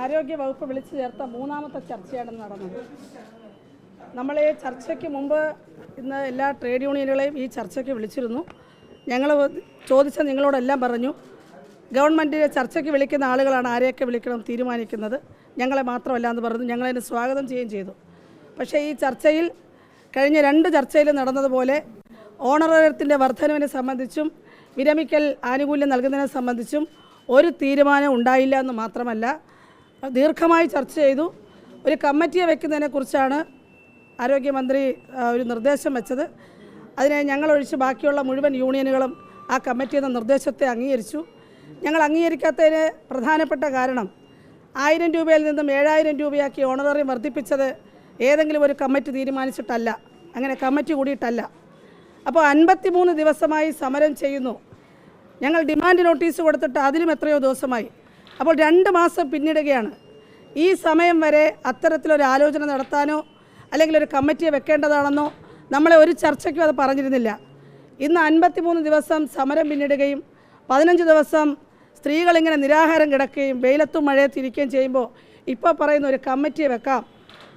ആരോഗ്യ വകുപ്പ് വിളിച്ചു ചേർത്ത മൂന്നാമത്തെ ചർച്ചയാണ് നടന്നത്. നമ്മൾ ഈ ചർച്ചയ്ക്ക് മുമ്പ് ഇന്ന് എല്ലാ ട്രേഡ് യൂണിയനുകളെയും ഈ ചർച്ചയ്ക്ക് വിളിച്ചിരുന്നു. ഞങ്ങൾ ചോദിച്ച നിങ്ങളോടെല്ലാം പറഞ്ഞു. ഗവൺമെന്റ് ചർച്ചയ്ക്ക് വിളിക്കുന്ന ആളുകളാണ് ആരെയൊക്കെ വിളിക്കണം തീരുമാനിക്കുന്നത്. ഞങ്ങളെ മാത്രമല്ല എന്ന് പറഞ്ഞു. ഞങ്ങളതിന് സ്വാഗതം ചെയ്യുകയും ചെയ്തു. പക്ഷേ ഈ ചർച്ചയിൽ കഴിഞ്ഞ രണ്ട് ചർച്ചയിൽ നടന്നതുപോലെ ഓണറേറിയത്തിന്റെ വർധനവിനെ സംബന്ധിച്ചും വിരമിക്കൽ ആനുകൂല്യം നൽകുന്നതിനെ സംബന്ധിച്ചും ഒരു തീരുമാനം ഉണ്ടായില്ല എന്ന് മാത്രമല്ല ദീർഘമായി ചർച്ച ചെയ്തു. ഒരു കമ്മിറ്റിയെ വെക്കുന്നതിനെക്കുറിച്ചാണ് ആരോഗ്യമന്ത്രി ഒരു നിർദ്ദേശം വെച്ചത്. അതിനെ ഞങ്ങളൊഴിച്ച് ബാക്കിയുള്ള മുഴുവൻ യൂണിയനുകളും ആ കമ്മിറ്റി എന്ന നിർദ്ദേശത്തെ അംഗീകരിച്ചു. ഞങ്ങൾ അംഗീകരിക്കാത്തതിന് പ്രധാനപ്പെട്ട കാരണം ആയിരം രൂപയിൽ നിന്നും ഏഴായിരം രൂപയാക്കി ഓണറേറിയം വർദ്ധിപ്പിച്ചത് ഏതെങ്കിലും ഒരു കമ്മിറ്റി തീരുമാനിച്ചിട്ടല്ല. അങ്ങനെ കമ്മിറ്റി കൂടിയിട്ടല്ല. അപ്പോൾ അൻപത്തിമൂന്ന് ദിവസമായി സമരം ചെയ്യുന്നു. ഞങ്ങൾ ഡിമാൻഡ് നോട്ടീസ് കൊടുത്തിട്ട് അതിലും എത്രയോ ദിവസമായി. അപ്പോൾ രണ്ട് മാസം പിന്നിടുകയാണ്. ഈ സമയം വരെ അത്തരത്തിലൊരു ആലോചന നടത്താനോ അല്ലെങ്കിൽ ഒരു കമ്മിറ്റിയെ വെക്കേണ്ടതാണെന്നോ നമ്മളെ ഒരു ചർച്ചയ്ക്കും അത് പറഞ്ഞിരുന്നില്ല. ഇന്ന് അൻപത്തിമൂന്ന് ദിവസം സമരം പിന്നിടുകയും പതിനഞ്ച് ദിവസം സ്ത്രീകളിങ്ങനെ നിരാഹാരം കിടക്കുകയും വെയിലത്തും മഴയത്തും ഇരിക്കുകയും ചെയ്യുമ്പോൾ ഇപ്പോൾ പറയുന്ന ഒരു കമ്മിറ്റിയെ വെക്കാം.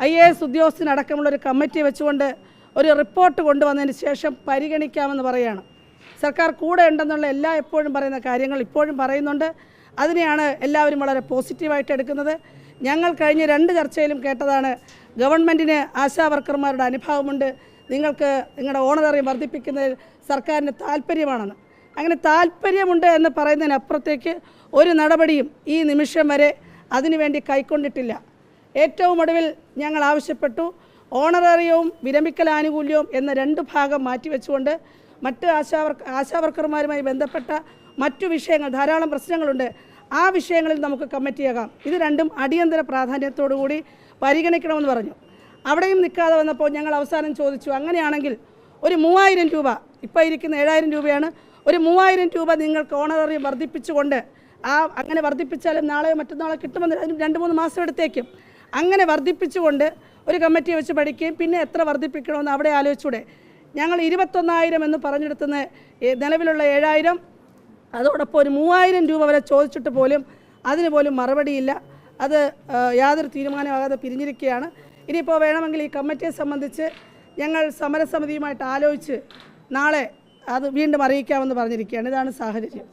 ഐ എ എസ് ഉദ്യോഗസ്ഥനടക്കമുള്ള ഒരു കമ്മിറ്റി വെച്ചുകൊണ്ട് ഒരു റിപ്പോർട്ട് കൊണ്ടുവന്നതിന് ശേഷം പരിഗണിക്കാമെന്ന് പറയുകയാണ്. സർക്കാർ കൂടെ ഉണ്ടെന്നുള്ള എല്ലാ എപ്പോഴും പറയുന്ന കാര്യങ്ങൾ ഇപ്പോഴും പറയുന്നുണ്ട്. അതിനെയാണ് എല്ലാവരും വളരെ പോസിറ്റീവായിട്ട് എടുക്കുന്നത്. ഞങ്ങൾ കഴിഞ്ഞ രണ്ട് ചർച്ചയിലും കേട്ടതാണ് ഗവൺമെന്റിന് ആശാവർക്കർമാരുടെ അനുഭാവമുണ്ട്. നിങ്ങൾക്ക് നിങ്ങളുടെ ഓണറേറിയം വർദ്ധിപ്പിക്കുന്നതിൽ സർക്കാരിന് താല്പര്യമാണെന്ന്. അങ്ങനെ താല്പര്യമുണ്ട് എന്ന് പറയുന്നതിനപ്പുറത്തേക്ക് ഒരു നടപടിയും ഈ നിമിഷം വരെ അതിനുവേണ്ടി കൈക്കൊണ്ടിട്ടില്ല. ഏറ്റവും ഒടുവിൽ ഞങ്ങൾ ആവശ്യപ്പെട്ടു ഓണറേറിയവും വിരമിക്കൽ ആനുകൂല്യവും എന്ന രണ്ട് ഭാഗം മാറ്റിവെച്ചുകൊണ്ട് മറ്റ് ആശാവർ ആശാവർക്കർമാരുമായി ബന്ധപ്പെട്ട മറ്റു വിഷയങ്ങൾ ധാരാളം പ്രശ്നങ്ങളുണ്ട്. ആ വിഷയങ്ങളിൽ നമുക്ക് കമ്മിറ്റിയാകാം ഇത് രണ്ടും അടിയന്തര പ്രാധാന്യത്തോടുകൂടി പരിഗണിക്കണമെന്ന് പറഞ്ഞു. അവിടെയും നിൽക്കാതെ വന്നപ്പോൾ ഞങ്ങൾ അവസാനം ചോദിച്ചു അങ്ങനെയാണെങ്കിൽ ഒരു മൂവായിരം രൂപ ഇപ്പോൾ ഇരിക്കുന്ന ഏഴായിരം രൂപയാണ് ഒരു മൂവായിരം രൂപ നിങ്ങൾക്ക് ഓണററിയം വർദ്ധിപ്പിച്ചുകൊണ്ട് ആ അങ്ങനെ വർദ്ധിപ്പിച്ചാലും നാളെ മറ്റന്നാളെ കിട്ടുമെന്ന് അതിന് രണ്ട് മൂന്ന് മാസം എടുത്തേക്കും. അങ്ങനെ വർദ്ധിപ്പിച്ചുകൊണ്ട് ഒരു കമ്മിറ്റി വെച്ച് പഠിക്കുകയും പിന്നെ എത്ര വർദ്ധിപ്പിക്കണമെന്ന് അവിടെ ആലോചിച്ചൂടെ. ഞങ്ങൾ ഇരുപത്തൊന്നായിരം എന്ന് പറഞ്ഞെടുത്തുന്ന നിലവിലുള്ള ഏഴായിരം അതോടൊപ്പം ഒരു മൂവായിരം രൂപ വരെ ചോദിച്ചിട്ട് പോലും അതിന് പോലും മറുപടിയില്ല. അത് യാതൊരു തീരുമാനമാകാതെ പിരിഞ്ഞിരിക്കുകയാണ്. ഇനിയിപ്പോൾ വേണമെങ്കിൽ ഈ കമ്മിറ്റിയെ സംബന്ധിച്ച് ഞങ്ങൾ സമരസമിതിയുമായിട്ട് ആലോചിച്ച് നാളെ അത് വീണ്ടും അറിയിക്കാമെന്ന് പറഞ്ഞിരിക്കുകയാണ്. ഇതാണ് സാഹചര്യം.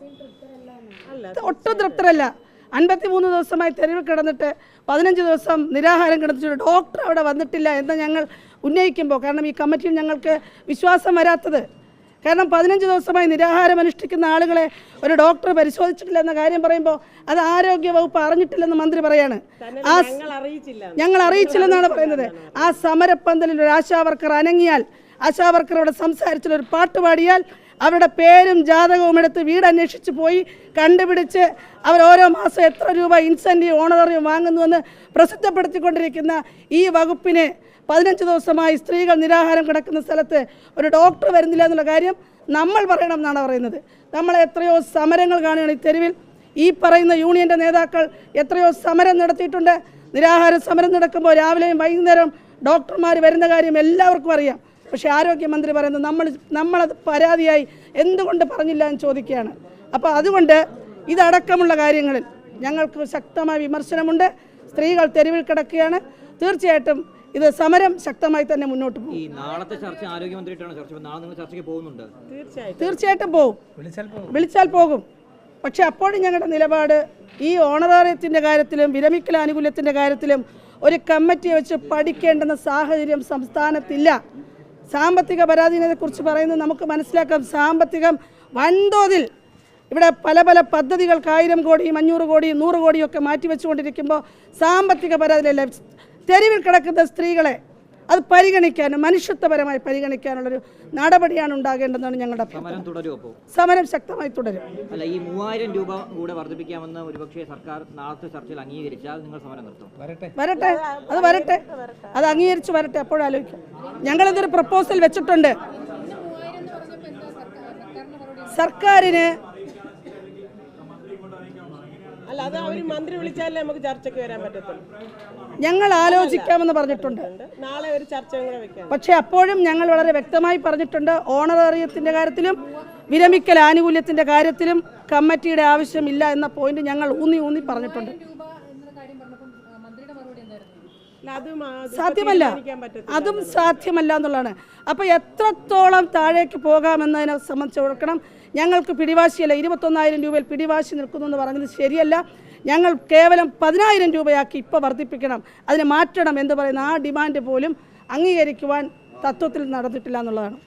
ഒട്ടും തൃപ്തരല്ല. അൻപത്തിമൂന്ന് ദിവസമായി തെരുവ് കിടന്നിട്ട് പതിനഞ്ച് ദിവസം നിരാഹാരം കിടന്നിട്ട് ഡോക്ടർ അവിടെ വന്നിട്ടില്ല എന്ന് ഞങ്ങൾ ഉന്നയിക്കുമ്പോൾ കാരണം ഈ കമ്മിറ്റിയിൽ ഞങ്ങൾക്ക് വിശ്വാസം വരാത്തത് കാരണം പതിനഞ്ച് ദിവസമായി നിരാഹാരം അനുഷ്ഠിക്കുന്ന ആളുകളെ ഒരു ഡോക്ടർ പരിശോധിച്ചിട്ടില്ല എന്ന കാര്യം പറയുമ്പോൾ അത് ആരോഗ്യ വകുപ്പ് അറിഞ്ഞിട്ടില്ലെന്ന് മന്ത്രി പറയാണ്. ആ ഞങ്ങൾ അറിയിച്ചില്ല ഞങ്ങൾ അറിയിച്ചില്ലെന്നാണ് പറയുന്നത്. ആ സമരപ്പന്തലിൽ ഒരു ആശാവർക്കർ അനങ്ങിയാൽ ആശാവർക്കർ അവിടെ സംസാരിച്ചിട്ട് ഒരു പാട്ട് പാടിയാൽ അവരുടെ പേരും ജാതകവും എടുത്ത് വീട് അന്വേഷിച്ച് പോയി കണ്ടുപിടിച്ച് അവർ ഓരോ മാസം എത്ര രൂപ ഇൻസെന്റീവ് ഓണററിയും വാങ്ങുന്നുവെന്ന് പ്രസിദ്ധപ്പെടുത്തിക്കൊണ്ടിരിക്കുന്ന ഈ വകുപ്പിനെ പതിനഞ്ച് ദിവസമായി സ്ത്രീകൾ നിരാഹാരം കിടക്കുന്ന സ്ഥലത്ത് ഒരു ഡോക്ടർ വരുന്നില്ല എന്നുള്ള കാര്യം നമ്മൾ പറയണം എന്നാണ് പറയുന്നത്. നമ്മൾ എത്രയോ സമരങ്ങൾ കാണുകയാണ് ഈ തെരുവിൽ. ഈ പറയുന്ന യൂണിയന്റെ നേതാക്കൾ എത്രയോ സമരം നടത്തിയിട്ടുണ്ട്. നിരാഹാര സമരം നടക്കുമ്പോൾ രാവിലെയും വൈകുന്നേരം ഡോക്ടർമാർ വരുന്ന കാര്യം എല്ലാവർക്കും അറിയാം. പക്ഷേ ആരോഗ്യമന്ത്രി പറയുന്നത് നമ്മൾ നമ്മളത് പരാതിയായി എന്തുകൊണ്ട് പറഞ്ഞില്ല എന്ന് ചോദിക്കുകയാണ്. അപ്പോൾ അതുകൊണ്ട് ഇതടക്കമുള്ള കാര്യങ്ങളിൽ ഞങ്ങൾക്ക് ശക്തമായ വിമർശനമുണ്ട്. സ്ത്രീകൾ തെരുവിൽ കിടക്കുകയാണ്. തീർച്ചയായിട്ടും ഇത് സമരം ശക്തമായി തന്നെ മുന്നോട്ട് പോകും. ഈ നാളത്തെ ചർച്ച ആരോഗ്യമന്ത്രിയായിട്ടാണ് ചർച്ച നാളെ നിങ്ങൾ ചർച്ചയ്ക്ക് പോകുന്നുണ്ട്. തീർച്ചയായിട്ടും. തീർച്ചയായിട്ടും പോകും. വിളിച്ചാൽ പോകും. പക്ഷെ അപ്പോഴും ഞങ്ങളുടെ നിലപാട് ഈ ഓണറേറിയത്തിന്റെ കാര്യത്തിലും വിരമിക്കൽ ആനുകൂല്യത്തിന്റെ കാര്യത്തിലും ഒരു കമ്മിറ്റി വെച്ച് പഠിക്കേണ്ടെന്ന സാഹചര്യം സംസ്ഥാനത്തില്ല. സാമ്പത്തിക പരാധീനതയെക്കുറിച്ച് പറയുന്നത് നമുക്ക് മനസ്സിലാക്കാം. സാമ്പത്തികം വൻതോതിൽ ഇവിടെ പല പല പദ്ധതികൾക്ക് ആയിരം കോടിയും അഞ്ഞൂറ് കോടിയും നൂറ് കോടിയും ഒക്കെ മാറ്റിവെച്ചുകൊണ്ടിരിക്കുമ്പോൾ സാമ്പത്തിക പരാതിയിലല്ല. തെരുവിൽ കിടക്കുന്ന സ്ത്രീകളെ അത് പരിഗണിക്കാനും മനുഷ്യത്വപരമായി പരിഗണിക്കാനുള്ളൊരു നടപടിയാണ് ഉണ്ടാകേണ്ടതെന്നാണ് ഞങ്ങളുടെ സമരം തുടരുമോ സമരം ശക്തമായി തുടരും. അല്ല ഈ മൂവായിരം രൂപ കൂടെ വർദ്ധിപ്പിക്കാമെന്ന് ഒരുപക്ഷെ സർക്കാർ നാളത്തെ ചർച്ചയിൽ അംഗീകരിച്ചാൽ നിങ്ങൾ സമരം നിർത്തും. വരട്ടെ. അത് വരട്ടെ. അത് അംഗീകരിച്ച് വരട്ടെ. അപ്പോഴാലോചിക്കാം ഞങ്ങളിതൊരു പ്രപ്പോസൽ വെച്ചിട്ടുണ്ട്? സർക്കാരിന് അവർ മന്ത്രി വിളിച്ചാലേ നമുക്ക് ചർച്ചയ്ക്ക് വരാൻ പറ്റത്തുള്ളൂ. ഞങ്ങൾ ആലോചിക്കാമെന്ന് പറഞ്ഞിട്ടുണ്ട്. നാളെ ഒരു ചർച്ചയും കൂടെ വെക്കാം. പക്ഷേ അപ്പോഴും ഞങ്ങൾ വളരെ വ്യക്തമായി പറഞ്ഞിട്ടുണ്ട് ഓണറേറിയത്തിന്റെ കാര്യത്തിലും വിരമിക്കൽ ആനുകൂല്യത്തിന്റെ കാര്യത്തിലും കമ്മിറ്റിയുടെ ആവശ്യമില്ല എന്ന പോയിന്റ് ഞങ്ങൾ ഊന്നി ഊന്നി പറഞ്ഞിട്ടുണ്ട്. സാധ്യമല്ല. അതും സാധ്യമല്ല എന്നുള്ളതാണ്. അപ്പോൾ എത്രത്തോളം താഴേക്ക് പോകാമെന്നതിനെ സംബന്ധിച്ച് ഓർക്കണം. ഞങ്ങൾക്ക് പിടിവാശിയല്ല. ഇരുപത്തൊന്നായിരം രൂപയിൽ പിടിവാശി നിൽക്കുന്നു എന്ന് പറഞ്ഞത് ശരിയല്ല. ഞങ്ങൾ കേവലം പതിനായിരം രൂപയാക്കി ഇപ്പോൾ വർദ്ധിപ്പിക്കണം. അതിനെ മാറ്റണം എന്ന് പറയുന്ന ആ ഡിമാൻഡ് പോലും അംഗീകരിക്കുവാൻ തത്വത്തിൽ നടന്നിട്ടില്ല എന്നുള്ളതാണ്.